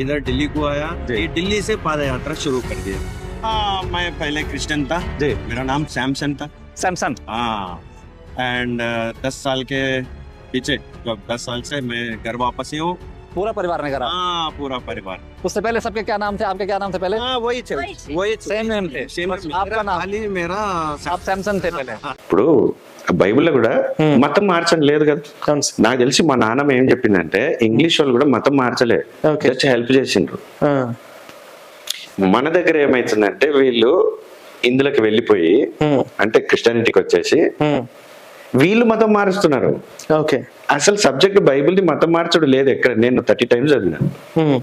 इधर दिल्ली को आया। ये दिल्ली से पाद यात्रा शुरू कर दिया। आ, मैं पहले क्रिश्चियन था। जी। मेरा नाम सैमसन था। सैमसन हाँ एंड uh, दस साल के पीछे जब दस साल से मैं घर वापस ही हूँ। पूरा परिवार ने करा आ, हाँ, पूरा परिवार। उससे पहले सबके क्या नाम थे? आपके क्या नाम थे पहले? हाँ वही थे। वही सेम नेम थे। आपका नाम। मेरा आप सैमसन थे पहले। బైబిల్లో కూడా. మతం మార్చని లేదు కదా. నాకు తెలిసి మా నాన్నమ్మ ఏం చెప్పిందంటే ఇంగ్లీష్ వాళ్ళు కూడా మతం మార్చలే. ఓకే. జస్ట్ హెల్ప్ చేసిండ్రు. మన దగ్గర ఏమైతుందంటే వీళ్ళు ఇందులోకి వెళ్ళిపోయి అంటే క్రిస్టియానిటీకి వచ్చేసి వీళ్ళు మతం మారుస్తున్నారు. ఓకే. అసలు సబ్జెక్ట్ బైబిల్ ది మతం మార్చడు లేదు ఎక్కడ? నేను థర్టీ టైమ్స్ చదివినాను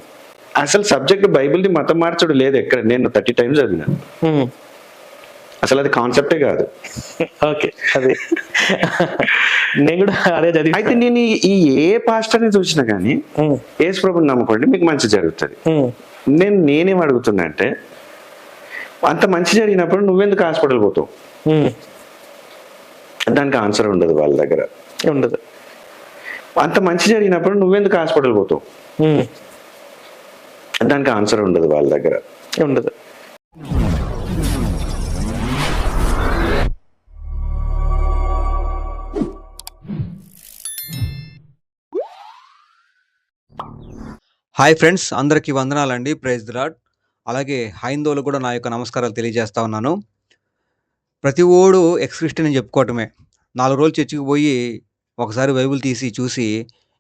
అసలు సబ్జెక్ట్ బైబిల్ ది మతం మార్చడు లేదు ఎక్కడ? నేను థర్టీ టైమ్స్ చదివినాను అసలు అది కాన్సెప్టే కాదు. ఓకే అది. నేను కూడా అదే చదివి అయితే నేను ఈ- ఏ పాస్టర్ని చూసినా కానీ యేసు ప్రభుని నమ్ముకోండి మీకు మంచి జరుగుతుంది. నేను నేనేం అడుగుతున్నా అంటే అంత మంచి జరిగినప్పుడు నువ్వెందుకు హాస్పిటల్ పోతావు? దానికి ఆన్సర్ ఉండదు వాళ్ళ దగ్గర. ఉండదు. అంత మంచి జరిగినప్పుడు నువ్వెందుకు హాస్పిటల్ పోతావు? దానికి ఆన్సర్ ఉండదు వాళ్ళ దగ్గర. ఉండదు. హాయ్ ఫ్రెండ్స్ అందరికీ వందనాలండి. ప్రైజ్ లాడ్ అలాగే హైందవులు కూడా నా యొక్క నమస్కారాలు తెలియజేస్తా ఉన్నాను. ప్రతి ఓడు ఎక్స్ క్రిస్టియన్ అని చెప్పుకోవటమే. నాలుగు రోజులు చర్చికి పోయి ఒకసారి బైబిల్ తీసి చూసి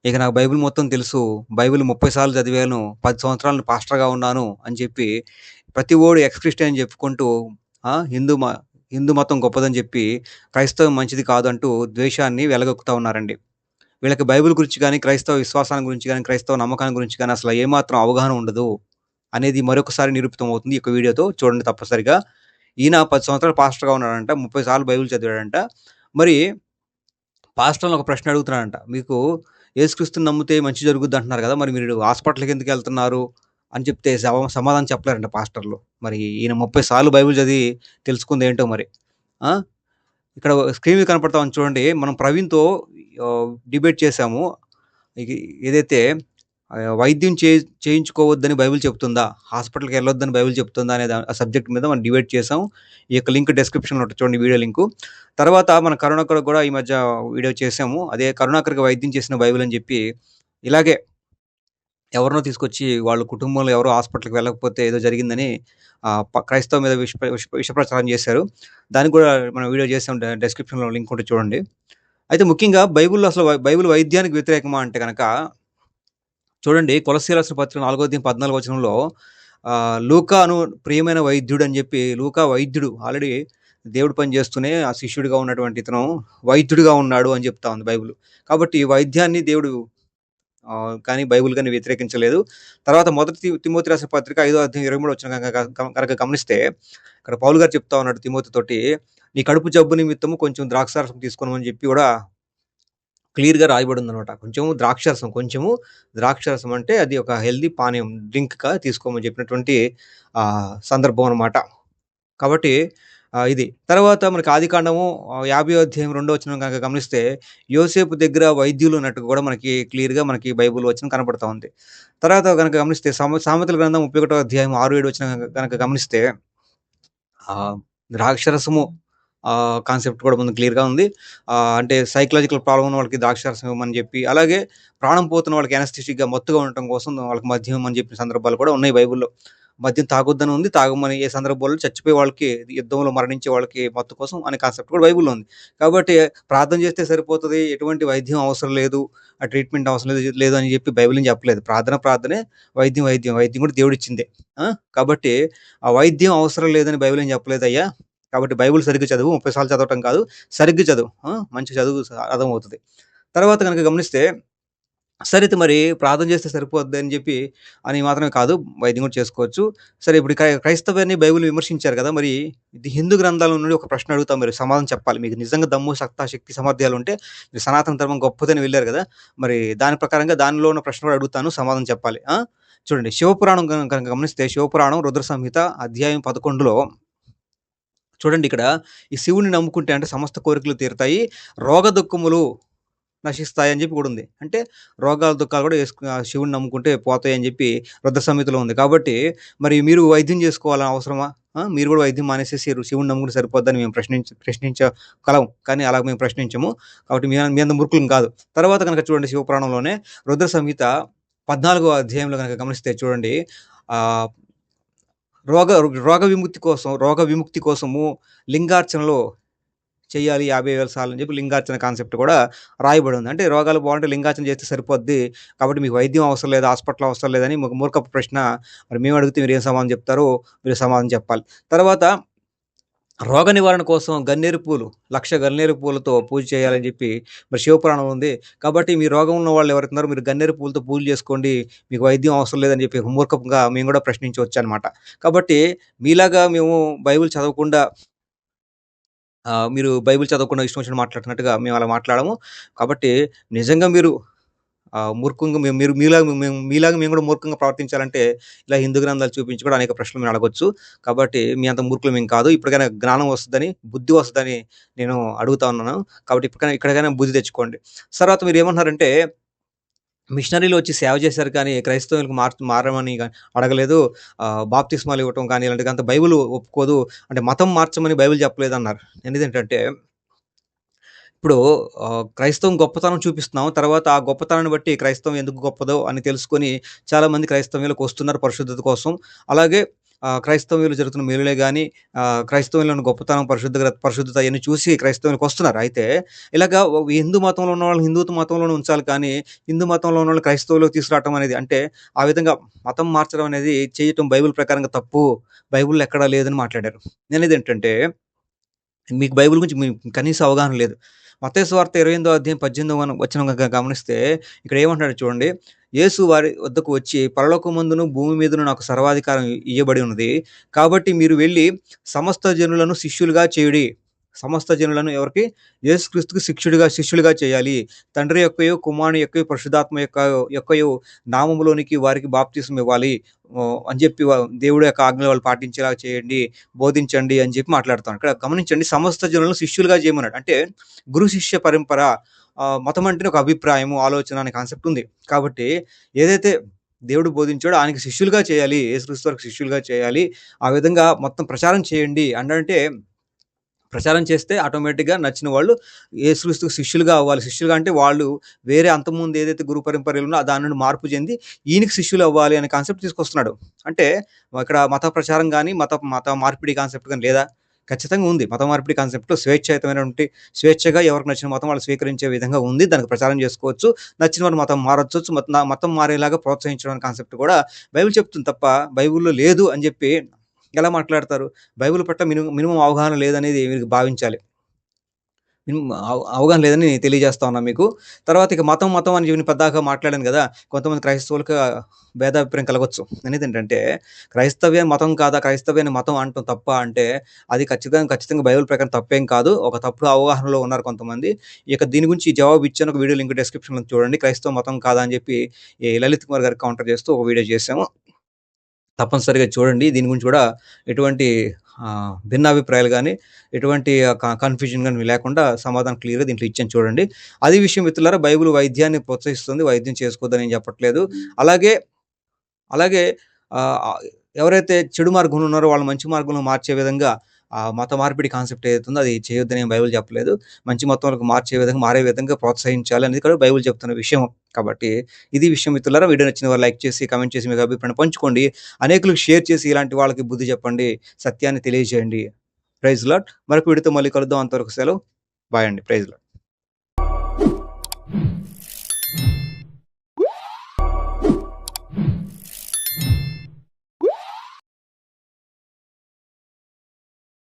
ఇక నాకు బైబిల్ మొత్తం తెలుసు. బైబిల్ ముప్పై సార్లు చదివాను. పది సంవత్సరాలు పాస్టర్గా ఉన్నాను. అని చెప్పి ప్రతి ఓడు ఎక్స్ క్రిస్టియన్ అని చెప్పుకుంటూ హిందూ మ హిందూ మతం గొప్పదని చెప్పి క్రైస్తవం మంచిది కాదంటూ ద్వేషాన్ని వెలగొక్కుతా ఉన్నారండి. వీళ్ళకి బైబిల్ గురించి కానీ క్రైస్తవ విశ్వాసాన్ని గురించి కానీ క్రైస్తవ నమ్మకాన్ని గురించి కానీ అసలు ఏమాత్రం అవగాహన ఉండదు అనేది మరొకసారి నిరూపితం అవుతుంది ఈ యొక్క వీడియోతో. చూడండి తప్పనిసరిగా. ఈయన పది సంవత్సరాలు పాస్టర్గా ఉన్నాడంట ముప్పై సార్లు బైబిల్ చదివాడంట. మరి పాస్టర్ని ఒక ప్రశ్న అడుగుతున్నాడంట. మీకు ఏసుక్రీస్తుని నమ్మితే మంచి జరుగుద్ది అంటున్నారు కదా మరి మీరు హాస్పిటల్కి ఎందుకు వెళ్తున్నారు అని చెప్తే సమాధానం చెప్పలేరంట పాస్టర్లు. మరి ఈయన ముప్పై సార్లు బైబిల్ చదివి తెలుసుకుంది ఏంటో మరి. ఇక్కడ స్క్రీన్ మీద చూడండి. మనం ప్రవీణ్తో డిబేట్ చేశాము. ఏదైతే వైద్యం చే చేయించుకోవద్దని బైబిల్ చెప్తుందా హాస్పిటల్కి వెళ్ళొద్దని బైబిల్ చెప్తుందా అనే ఆ సబ్జెక్ట్ మీద మనం డిబేట్ చేసాం ఈ యొక్క లింక్ డిస్క్రిప్షన్లో ఉంటుంది చూడండి వీడియో లింకు. తర్వాత మన కరుణాకర్ కూడా ఈ మధ్య వీడియో చేసాము అదే కరుణాకర్కి వైద్యం చేసిన బైబిల్ అని చెప్పి ఇలాగే ఎవరినో తీసుకొచ్చి వాళ్ళ కుటుంబంలో ఎవరో హాస్పిటల్కి వెళ్ళకపోతే ఏదో జరిగిందని క్రైస్తవ మీద విష విష విషప్రచారం చేశారు. దానికి కూడా మనం వీడియో చేసాం డిస్క్రిప్షన్లో లింక్ ఉంటుంది చూడండి. అయితే ముఖ్యంగా బైబిల్లో అసలు బైబిల్ వైద్యానికి వ్యతిరేకమా అంటే కనుక చూడండి కొలసీలసిన పత్రిక నాలుగో దీని పద్నాలుగు వచనంలో లూకాను ప్రియమైన వైద్యుడు అని చెప్పి లూకా వైద్యుడు ఆల్రెడీ దేవుడు పని చేస్తూనే ఆ శిష్యుడిగా ఉన్నటువంటి ఇతను వైద్యుడిగా ఉన్నాడు అని చెప్తా ఉంది బైబిల్. కాబట్టి వైద్యాన్ని దేవుడు కానీ బైబిల్ కానీ వ్యతిరేకించలేదు తర్వాత మొదటి తిమోతి రాసిన పత్రిక ఐదో అధ్యాయం ఇరవై మూడు వచ్చిన కనుక గమనిస్తే ఇక్కడ పౌలు గారు చెప్తా ఉన్నాడు తిమోతి తోటి నీ కడుపు జబ్బు నిమిత్తము కొంచెం ద్రాక్షారసం తీసుకోమని చెప్పి కూడా క్లియర్‌గా రాయబడి ఉందనమాట. కొంచెము ద్రాక్షరసం కొంచెము ద్రాక్షరసం అంటే అది ఒక హెల్దీ పానీయం డ్రింక్‌గా తీసుకోమని చెప్పినటువంటి సందర్భం అనమాట. కాబట్టి ఇది. తర్వాత మనకి ఆదికాండము యాభై అధ్యాయం రెండో వచ్చిన గనక గమనిస్తే యోసేపు దగ్గర వైద్యులు ఉన్నట్టుగా కూడా మనకి క్లియర్‌గా మనకి బైబిల్ వచ్చిన కనపడతా ఉంది. తర్వాత గనక గమనిస్తే సామె సామెతల గ్రంథం 31 అధ్యాయం ఆరు ఏడు వచ్చిన గనక గమనిస్తే ద్రాక్షరసము కాన్సెప్ట్ కూడా ముందు క్లియర్‌గా ఉంది. అంటే సైకలాజికల్ ప్రాబ్లమ్ ఉన్న వాళ్ళకి ద్రాక్షారసం ఇవ్వమని చెప్పి, అలాగే ప్రాణం పోతున్న వాళ్ళకి అనస్థెటిక్‌గా మత్తుగా ఉండటం కోసం వాళ్ళకి మద్యం అని చెప్పిన సందర్భాలు కూడా ఉన్నాయి బైబుల్లో మద్యం తాగొద్దని ఉంది. తాగమని ఏ సందర్భంలో చచ్చిపోయే వాళ్ళకి, యుద్ధంలో మరణించే వాళ్ళకి మత్తు కోసం అనే కాన్సెప్ట్ కూడా బైబిల్‌లో ఉంది. కాబట్టి ప్రార్థన చేస్తే సరిపోతుంది ఎటువంటి వైద్యం అవసరం లేదు. ఆ ట్రీట్మెంట్ అవసరం లేదు లేదు అని చెప్పి బైబిల్ ఏం చెప్పలేదు. ప్రార్థన ప్రార్థనే, వైద్యం వైద్యం. వైద్యం కూడా దేవుడిచ్చిందే. కాబట్టి ఆ వైద్యం అవసరం లేదని బైబిల్ ఏం చెప్పలేదయ్యా. కాబట్టి బైబిల్ సరిగ్గా చదువు. 30 సార్లు చదవటం కాదు. సరిగ్గా చదువు. మంచి చదువు అర్థమవుతుంది తర్వాత కనుక గమనిస్తే సరే అయితే మరి ప్రార్థన చేస్తే సరిపోద్ది అని చెప్పి అని మాత్రమే కాదు. వైద్యం కూడా చేసుకోవచ్చు. సరే ఇప్పుడు క్రైస్తవాన్ని బైబిల్ విమర్శించారు కదా! మరి ఇది హిందూ గ్రంథాల నుండి ఒక ప్రశ్న అడుగుతాం మరి సమాధానం చెప్పాలి. మీకు నిజంగా దమ్ము, సత్తా, శక్తి, సామర్థ్యాలు ఉంటే మీరు సనాతన ధర్మం గొప్పదని వెళ్ళారు కదా! మరి దాని ప్రకారంగా దానిలో ఉన్న ప్రశ్న కూడా అడుగుతాను. సమాధానం చెప్పాలి. చూడండి శివపురాణం కనుక గమనిస్తే శివపురాణం రుద్ర సంహిత అధ్యాయం 11లో చూడండి ఇక్కడ ఈ శివుని నమ్ముకుంటే అంటే సమస్త కోరికలు తీరుతాయి. రోగ దుఃఖములు నశిస్తాయి అని చెప్పి కూడా ఉంది. అంటే రోగాల దుఃఖాలు కూడా వేసుకుని ఆ శివుని నమ్ముకుంటే పోతాయని చెప్పి వృద్ధ సమితిలో ఉంది. కాబట్టి మరి మీరు వైద్యం చేసుకోవాలని అవసరమా? మీరు కూడా వైద్యం మానేసేసి శివుని నమ్ముకుని సరిపోద్దని మేము ప్రశ్నించ ప్రశ్నించగలం కానీ అలా మేము ప్రశ్నించము. కాబట్టి మీ మీ అంత మురుకులం కాదు. తర్వాత కనుక చూడండి శివపురాణంలోనే రుద్ర సంహిత పద్నాలుగో అధ్యాయంలో కనుక గమనిస్తే చూడండి రోగ రోగ విముక్తి కోసం రోగ విముక్తి కోసము లింగార్చనలో చేయాలి యాభై వేల సార్లు అని చెప్పి లింగార్చన కాన్సెప్ట్ కూడా రాయబడి ఉంది. అంటే రోగాలు బాగుంటే లింగార్చన చేస్తే సరిపోద్ది. కాబట్టి మీకు వైద్యం అవసరం లేదు హాస్పిటల్ అవసరం లేదని ఒక మూర్ఖపు ప్రశ్న. మరి మేము అడిగితే మీరు ఏం సమాధానం చెప్తారో మీరు సమాధానం చెప్పాలి. తర్వాత రోగ నివారణ కోసం గన్నేరు పూలు లక్ష గన్నేరు పూలతో పూజ చేయాలని చెప్పి మరి శివపురాణం ఉంది. కాబట్టి మీ రోగం ఉన్న వాళ్ళు ఎవరుతున్నారో మీరు గన్నేరు పూలతో పూజ చేసుకోండి. మీకు వైద్యం అవసరం లేదని చెప్పి మూర్ఖంగా మేము కూడా ప్రశ్నించవచ్చు అనమాట కాబట్టి మీలాగా మేము బైబిల్ చదవకుండా మీరు బైబిల్ చదవకుండా ఇష్టం వచ్చిన మాట్లాడుతున్నట్టుగా మేము అలా మాట్లాడము. కాబట్టి నిజంగా మీరు మూర్ఖంగా మేము మీరు మీలాగా మేము మీలాగా మేము కూడా మూర్ఖంగా ప్రవర్తించాలంటే ఇలా హిందూ గ్రంథాలు చూపించి కూడా అనేక ప్రశ్నలు మేము అడగొచ్చు. కాబట్టి మీ అంత మూర్ఖులు మేము కాదు. ఇప్పటికైనా జ్ఞానం వస్తుందని బుద్ధి వస్తుందని నేను అడుగుతా ఉన్నాను. కాబట్టి ఇప్పటికైనా ఇక్కడికైనా బుద్ధి తెచ్చుకోండి. తర్వాత మీరు ఏమంటున్నారంటే మిషనరీలు వచ్చి సేవ చేశారు కానీ క్రైస్తవులకు మార్ మారమని అడగలేదు. బాప్తిస్మాలు ఇవ్వటం కానీ ఇలాంటి అంత బైబిల్ ఒప్పుకోదు. అంటే మతం మార్చమని బైబిల్ చెప్పలేదు అన్నారు ఎందుకంటే ఇప్పుడు క్రైస్తవం గొప్పతనం చూపిస్తున్నాం తర్వాత ఆ గొప్పతనాన్ని బట్టి క్రైస్తవం ఎందుకు గొప్పదో అని తెలుసుకొని చాలామంది క్రైస్తవ్యులకు వస్తున్నారు పరిశుద్ధత కోసం. అలాగే క్రైస్తవులు జరుగుతున్న మేలులే కానీ క్రైస్తవులను గొప్పతనం పరిశుద్ధ పరిశుద్ధత అవన్నీ చూసి క్రైస్తవులకు వస్తున్నారు. అయితే ఇలాగా హిందూ మతంలో ఉన్న వాళ్ళు హిందూ మతంలోనే ఉంచాలి కానీ హిందూ మతంలో ఉన్న వాళ్ళు క్రైస్తవులకు తీసుకురావటం అనేది అంటే ఆ విధంగా మతం మార్చడం అనేది చేయటం బైబిల్ ప్రకారంగా తప్పు. బైబిల్లో ఎక్కడా లేదని మాట్లాడారు. నేను ఏంటంటే మీకు బైబిల్ గురించి మీకు కనీస అవగాహన లేదు. మతేశ్వార్త ఇరవై ఎనిమిదో అధ్యాయం పద్దెనిమిదో వచ్చిన గమనిస్తే ఇక్కడ ఏమంటాడు చూడండి యేసు వారి వద్దకు వచ్చి పరలోకమందును భూమి మీదను నాకు సర్వాధికారం ఇవ్వబడి ఉన్నది. కాబట్టి మీరు వెళ్ళి సమస్త జనులను శిష్యులుగా చేయుడి. సమస్త జనులను ఎవరికి? యేసుక్రీస్తుకు శిష్యుడిగా శిష్యులుగా చేయాలి. తండ్రి యొక్కయో కుమారుని యొక్క పరిశుధాత్మ యొక్క యొక్కయో నామములోనికి వారికి బాప్తీసం ఇవ్వాలి. అని చెప్పి దేవుడు యొక్క ఆజ్ఞలు వాళ్ళు పాటించేలా చేయండి బోధించండి అని చెప్పి మాట్లాడుతాను ఇక్కడ గమనించండి సమస్త జనులను శిష్యులుగా చేయమన్నాడు. అంటే గురు శిష్య పరంపర మతం అంటేనే ఒక అభిప్రాయము ఆలోచన అనే కాన్సెప్ట్ ఉంది. కాబట్టి ఏదైతే దేవుడు బోధించాడో ఆయనకి శిష్యులుగా చేయాలి యేసుక్రీస్తు వారికి శిష్యులుగా చేయాలి ఆ విధంగా మొత్తం ప్రచారం చేయండి. అంటే ప్రచారం చేస్తే ఆటోమేటిక్గా నచ్చిన వాళ్ళు ఏసుక్రీస్తుకు శిష్యులుగా అవ్వాలి. శిష్యులుగా అంటే వాళ్ళు వేరే అంతకుముందు ఏదైతే గురు పరంపరలు ఉన్నో దాని నుండి మార్పు చెంది ఈయనకి శిష్యులు అవ్వాలి అనే కాన్సెప్ట్ తీసుకొస్తున్నాడు. అంటే ఇక్కడ మత ప్రచారం కానీ మత మత మార్పిడి కాన్సెప్ట్ కానీ లేదా ఖచ్చితంగా ఉంది. మత మార్పిడి కాన్సెప్ట్లో స్వేచ్ఛాయుతమైనటువంటి స్వేచ్ఛగా ఎవరికి నచ్చిన మతం వాళ్ళు స్వీకరించే విధంగా ఉంది. దానికి ప్రచారం చేసుకోవచ్చు. నచ్చిన వారు మతం మారచ్చు. మత- మతం మారేలాగా ప్రోత్సహించడం అనే కాన్సెప్ట్ కూడా బైబిల్ చెప్తుంది తప్ప బైబిల్లో లేదు అని చెప్పి ఎలా మాట్లాడతారు. బైబిల్ పట్ల మినిమం మినిమం అవగాహన లేదనేది మీరు భావించాలి. మినిమం అవగాహన లేదని నేను తెలియజేస్తా ఉన్నా మీకు. తర్వాత ఇక మతం మతం అని చెప్పి పెద్దగా మాట్లాడాను కదా కొంతమంది క్రైస్తవులకు భేదాభిప్రాయం కలగవచ్చు అనేది ఏంటంటే క్రైస్తవ్యం మతం కాదా క్రైస్తవ్యాన్ని మతం అంటాం తప్ప అంటే అది ఖచ్చితంగా ఖచ్చితంగా బైబిల్ ప్రకారం తప్పేం కాదు. ఒక తప్పుడు అవగాహనలో ఉన్నారు కొంతమంది. ఇక దీని గురించి జవాబు ఇచ్చాను ఒక వీడియో లింక్ డిస్క్రిప్షన్లో చూడండి. క్రైస్తవ మతం కాదా అని చెప్పి ఈ లలిత్ కుమార్ గారికి కౌంటర్ చేస్తూ ఒక వీడియో చేసాము తప్పనిసరిగా చూడండి. దీని గురించి కూడా ఎటువంటి భిన్నాభిప్రాయాలు కానీ ఎటువంటి కన్ఫ్యూజన్ కానీ లేకుండా సమాధానం క్లియర్గా దీంట్లో ఇచ్చాను చూడండి. అది విషయం మిత్రులారా బైబిల్ వైద్యాన్ని ప్రోత్సహిస్తుంది వైద్యం చేసుకోవద్దని నేను చెప్పట్లేదు. అలాగే అలాగే ఎవరైతే చెడు మార్గంలో ఉన్నారో వాళ్ళు మంచి మార్గంలో మార్చే విధంగా ఆ మత మార్పిడి కాన్సెప్ట్ ఏదైతుందో అది చేయొద్దని బైబిల్ చెప్పలేదు. మంచి మతంలోకి మార్చే విధంగా మారే విధంగా ప్రోత్సహించాలి అనేది కూడా బైబిల్ చెప్తున్న విషయం. కాబట్టి ఇది విషయం మిత్రులారా వీడియో నచ్చిన వారు లైక్ చేసి కమెంట్ చేసి మీకు అభిప్రాయం పంచుకోండి. అనేకులకు షేర్ చేసి ఇలాంటి వాళ్ళకి బుద్ధి చెప్పండి సత్యాన్ని తెలియజేయండి. ప్రైజ్ లాట్ మరొక వీడితో మళ్ళీ కలుద్దాం. అంతవరకు సెలవు. బాయ్ అండి. Praise lot